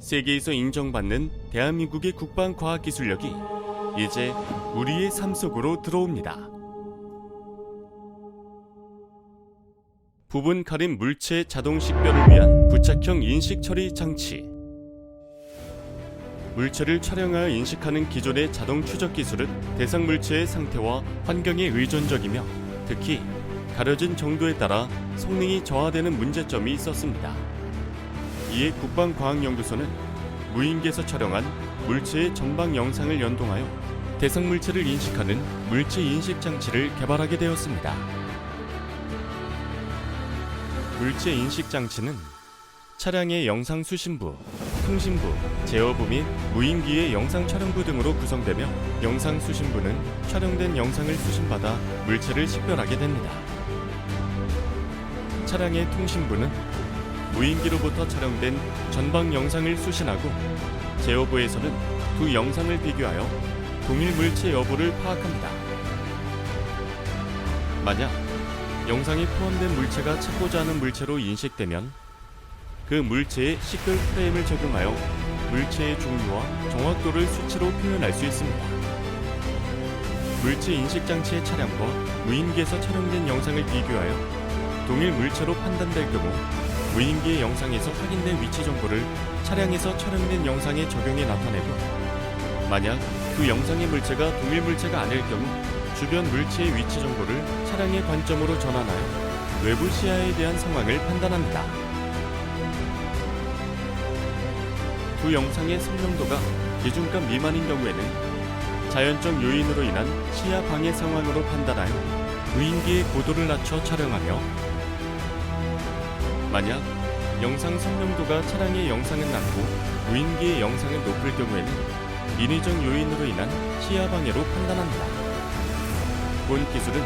세계에서 인정받는 대한민국의 국방 과학 기술력이 이제 우리의 삶 속으로 들어옵니다. 부분 가림 물체 자동 식별을 위한 부착형 인식 처리 장치. 물체를 촬영하여 인식하는 기존의 자동 추적 기술은 대상 물체의 상태와 환경에 의존적이며 특히 가려진 정도에 따라 성능이 저하되는 문제점이 있었습니다. 이에 국방과학연구소는 무인기에서 촬영한 물체의 전방 영상을 연동하여 대상 물체를 인식하는 물체 인식 장치를 개발하게 되었습니다. 물체 인식 장치는 차량의 영상 수신부, 통신부, 제어부 및 무인기의 영상 촬영부 등으로 구성되며 영상 수신부는 촬영된 영상을 수신받아 물체를 식별하게 됩니다. 차량의 통신부는 무인기로부터 촬영된 전방 영상을 수신하고 제어부에서는 두 영상을 비교하여 동일 물체 여부를 파악합니다. 만약 영상에 포함된 물체가 찾고자 하는 물체로 인식되면 그 물체의 식별 프레임을 적용하여 물체의 종류와 정확도를 수치로 표현할 수 있습니다. 물체 인식 장치의 차량과 무인기에서 촬영된 영상을 비교하여 동일 물체로 판단될 경우 무인기의 영상에서 확인된 위치 정보를 차량에서 촬영된 영상에 적용해 나타내고 만약 그 영상의 물체가 동일 물체가 아닐 경우 주변 물체의 위치 정보를 차량의 관점으로 전환하여 외부 시야에 대한 상황을 판단합니다. 두 영상의 선명도가 기준값 미만인 경우에는 자연적 요인으로 인한 시야 방해 상황으로 판단하여 무인기의 고도를 낮춰 촬영하며 만약 영상 선명도가 차량의 영상은 낮고 무인기의 영상은 높을 경우에는 인위적 요인으로 인한 시야 방해로 판단합니다. 본 기술은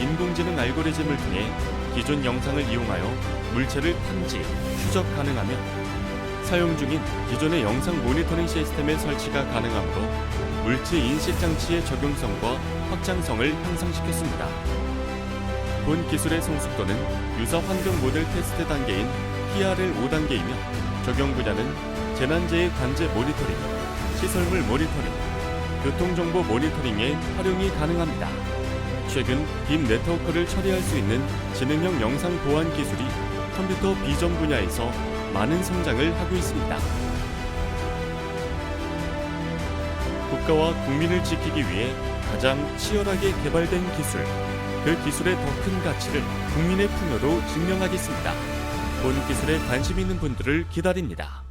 인공지능 알고리즘을 통해 기존 영상을 이용하여 물체를 탐지, 추적 가능하며 사용 중인 기존의 영상 모니터링 시스템의 설치가 가능하므로 물체 인식 장치의 적용성과 확장성을 향상시켰습니다. 본 기술의 성숙도는 유사 환경 모델 테스트 단계인 TRL 5단계이며 적용 분야는 재난재해 관제 모니터링, 시설물 모니터링, 교통정보 모니터링에 활용이 가능합니다. 최근 딥 네트워크를 처리할 수 있는 지능형 영상 보안 기술이 컴퓨터 비전 분야에서 많은 성장을 하고 있습니다. 국가와 국민을 지키기 위해 가장 치열하게 개발된 기술, 그 기술의 더 큰 가치를 국민의 풍요로 증명하겠습니다. 본 기술에 관심 있는 분들을 기다립니다.